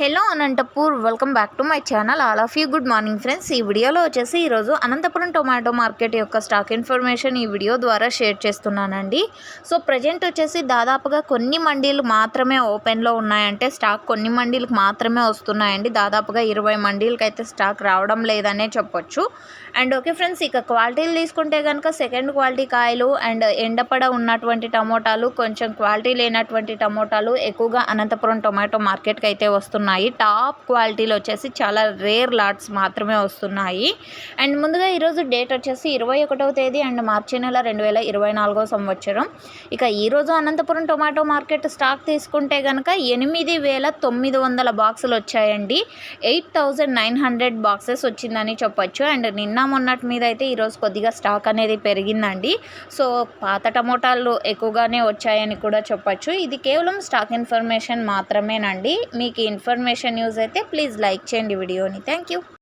Hello Anantapur welcome back to my channel. All of you good morning friends. ఈ వీడియోలో వచ్చేసి ఈరోజు Anantapuram tomato market యొక్క స్టాక్ ఇన్ఫర్మేషన్ ఈ వీడియో ద్వారా షేర్ చేస్తున్నానండి. సో ప్రజెంట్ వచ్చేసి దాదాపుగా కొన్ని మండీలు మాత్రమే ఓపెన్లో ఉన్నాయంటే స్టాక్ కొన్ని మండీలకు మాత్రమే వస్తున్నాయండి. దాదాపుగా ఇరవై మండీలకు అయితే స్టాక్ రావడం లేదనే చెప్పొచ్చు. అండ్ ఓకే ఫ్రెండ్స్ ఇక క్వాలిటీలు తీసుకుంటే కనుక సెకండ్ క్వాలిటీ కాయలు అండ్ ఎండపడ ఉన్నటువంటి టమోటాలు కొంచెం క్వాలిటీ లేనటువంటి టమోటాలు ఎక్కువగా అనంతపురం టొమాటో మార్కెట్కి అయితే వస్తున్నాయి. టాప్ క్వాలిటీలు వచ్చేసి చాలా రేర్ లాట్స్ మాత్రమే వస్తున్నాయి. అండ్ ముందుగా ఈరోజు డేట్ వచ్చేసి ఇరవై ఒకటవ తేదీ అండ్ మార్చి నెల రెండు వేల ఇరవై నాలుగో సంవత్సరం. ఇక ఈరోజు అనంతపురం టొమాటో మార్కెట్ స్టాక్ తీసుకుంటే కనుక ఎనిమిది వేల తొమ్మిది వందల బాక్సులు వచ్చాయండి. Eight thousand nine hundred boxes వచ్చిందని చెప్పొచ్చు. అండ్ నిన్న మొన్నటి మీద అయితే ఈరోజు కొద్దిగా స్టాక్ అనేది పెరిగిందండి. సో పాత టమోటాలు ఎక్కువగానే వచ్చాయని కూడా చెప్పొచ్చు. ఇది కేవలం స్టాక్ ఇన్ఫర్మేషన్ మాత్రమేనండి. మీకు ఇన్ఫర్మేషన్ యూజ్ అయితే ప్లీజ్ లైక్ చేయండి వీడియోని. Thank you.